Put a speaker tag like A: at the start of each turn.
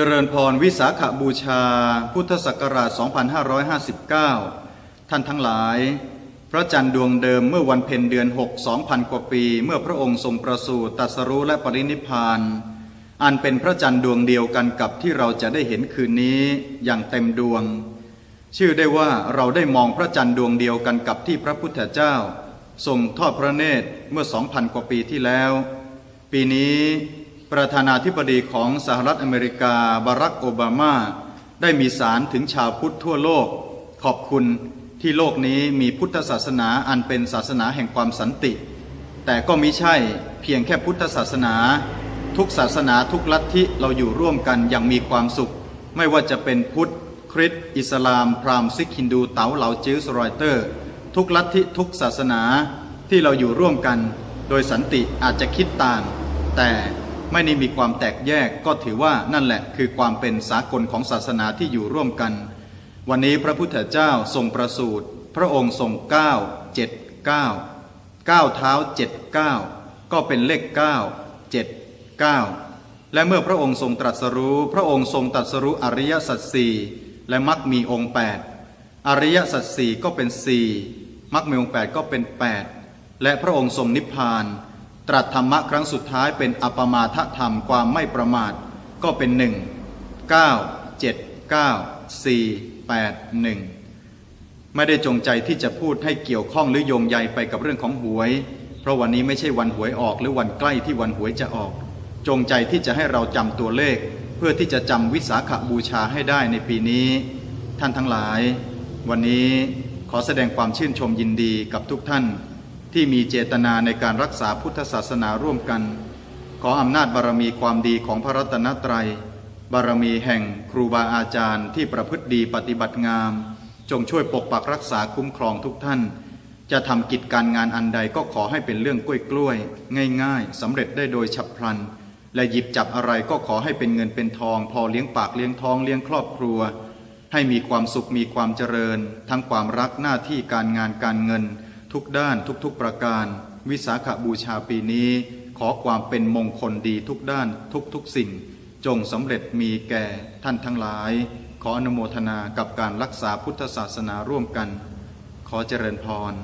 A: จริญพรวิสาขบูชา พุทธศักราช 2559 ท่านทั้งหลาย พระจันทร์ดวงเดิมเมื่อวันเพ็ญเดือน 6 2,000 กว่าปี เมื่อพระองค์ทรงประสูติตรัสรู้และปรินิพพาน อันเป็นพระจันทร์ดวงเดียวกันกับที่เราจะได้เห็นคืนนี้อย่างเต็มดวง ชื่อได้ว่าเราได้มองพระจันทร์ดวงเดียวกันกับที่พระพุทธเจ้าทรงทอดพระเนตรเมื่อ 2,000 กว่าปีที่แล้ว ปีนี้ ประธานาธิบดีของสหรัฐอเมริกาบารักโอบามา ได้มีสารถึงชาวพุทธทั่วโลก ขอบคุณที่โลกนี้มีพุทธศาสนาอันเป็นศาสนาแห่งความสันติ แต่ก็มิใช่เพียงแค่พุทธศาสนา ทุกศาสนาทุกลัทธิเราอยู่ร่วมกันอย่างมีความสุข ไม่ว่าจะเป็นพุทธ คริสต์อิสลาม พราหมณ์ซิกฮินดูเต๋าเหลาจิวสรอยเตอร์ ทุกลัทธิทุกศาสนาที่เราอยู่ร่วมกัน โดยสันติอาจจะคิดต่าง แต่ ไม่ได้มีความแตกแยกก็ถือว่านั่นแหละคือความเป็นสากลของศาสนาที่อยู่ร่วมกัน วันนี้พระพุทธเจ้าทรงประสูติพระองค์ทรงเก้าเจ็ดเก้าเก้าเท้าเจ็ดเก้าก็เป็นเลขเก้าเจ็ดเก้าและเมื่อพระองค์ทรงตรัสรู้ พระองค์ทรงตรัสรู้อริยสัจสี่และมรรคมีองค์แปดอริยสัจสี่ก็เป็นสี่มรรคมีองค์แปดก็เป็นแปดและพระองค์ทรงนิพพาน ตรัสธรรมะครั้งสุดท้ายเป็นอปมาทธรรมความไม่ประมาทก็เป็นหนึ่งเก้าเจ็ดเก้าสี่แปดหนึ่งไม่ได้จงใจที่จะพูดให้เกี่ยวข้องหรือโยงใยไปกับเรื่องของหวย เพราะวันนี้ไม่ใช่วันหวยออกหรือวันใกล้ที่วันหวยจะออก จงใจที่จะให้เราจำตัวเลข เพื่อที่จะจำวิสาขบูชาให้ได้ในปีนี้ ท่านทั้งหลาย วันนี้ขอแสดงความชื่นชมยินดีกับทุกท่าน ที่มีเจตนาในการรักษาพุทธศาสนาร่วมกัน ขออำนาจบารมีความดีของพระรัตนตรัย บารมีแห่งครูบาอาจารย์ที่ประพฤติดีปฏิบัติงาม จงช่วยปกปักรักษาคุ้มครองทุกท่าน จะทำกิจการงานอันใดก็ขอให้เป็นเรื่องกล้วยกล้วยๆง่ายๆสำเร็จได้โดยฉับพลัน และหยิบจับอะไรก็ขอให้เป็นเงินเป็นทอง พอเลี้ยงปากเลี้ยงท้องเลี้ยงครอบครัว ให้มีความสุขมีความเจริญ ทั้งความรักหน้าที่การงานการเงิน ทุกด้านทุกๆประการ วิสาขบูชาปีนี้ ขอความเป็นมงคลดีทุกด้านทุกๆสิ่ง จงสำเร็จมีแก่ท่านทั้งหลาย ขออนุโมทนากับการรักษาพุทธศาสนาร่วมกัน ขอเจริญพร